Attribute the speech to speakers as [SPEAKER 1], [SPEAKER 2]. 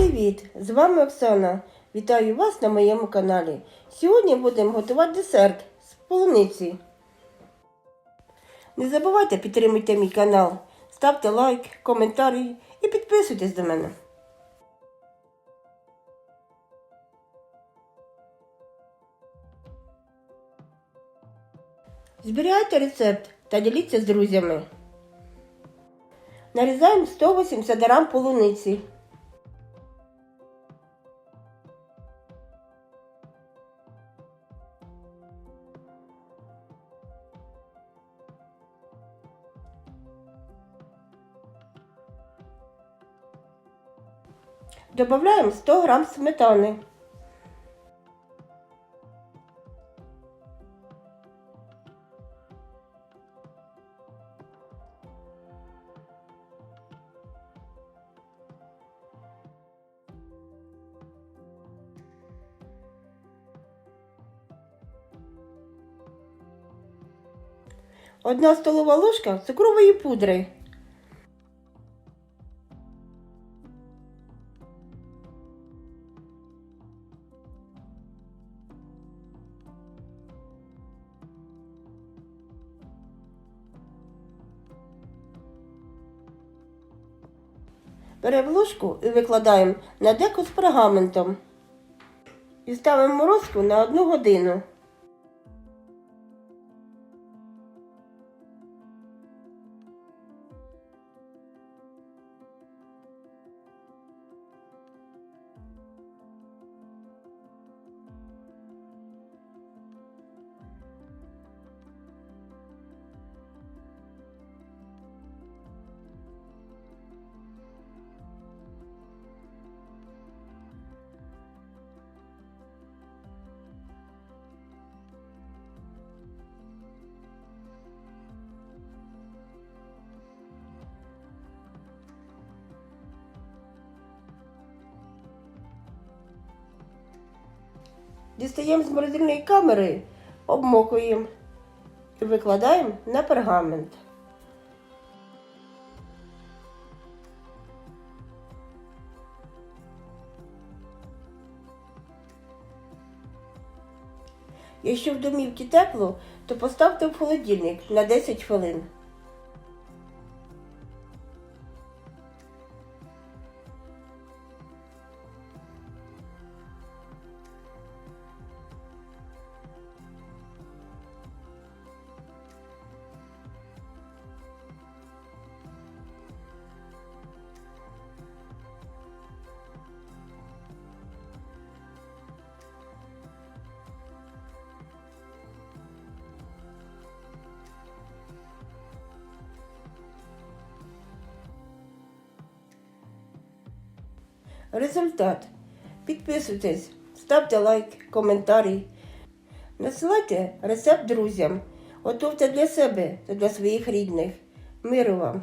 [SPEAKER 1] привіт! З вами Оксана. Вітаю вас на моєму каналі. Сьогодні будемо готувати десерт з полуниці. Не забувайте підтримуйте мій канал, ставте лайк, коментарі і підписуйтесь до мене. Зберігайте рецепт та діліться з друзями. Нарізаємо 180 грам полуниці. Добавляємо 100 грам сметани. Одна столова ложка цукрової пудри. Беремо ложку і викладаємо на деку з пергаментом. І ставимо морозку на одну годину. Дістаємо з морозильної камери, обмокуємо і викладаємо на пергамент. Якщо в домівці тепло, то поставте в холодильник на 10 хвилин. Результат. Підписуйтесь, ставте лайк, коментарі. Насилайте рецепт друзям. Готовте для себе та для своїх рідних. Миру вам!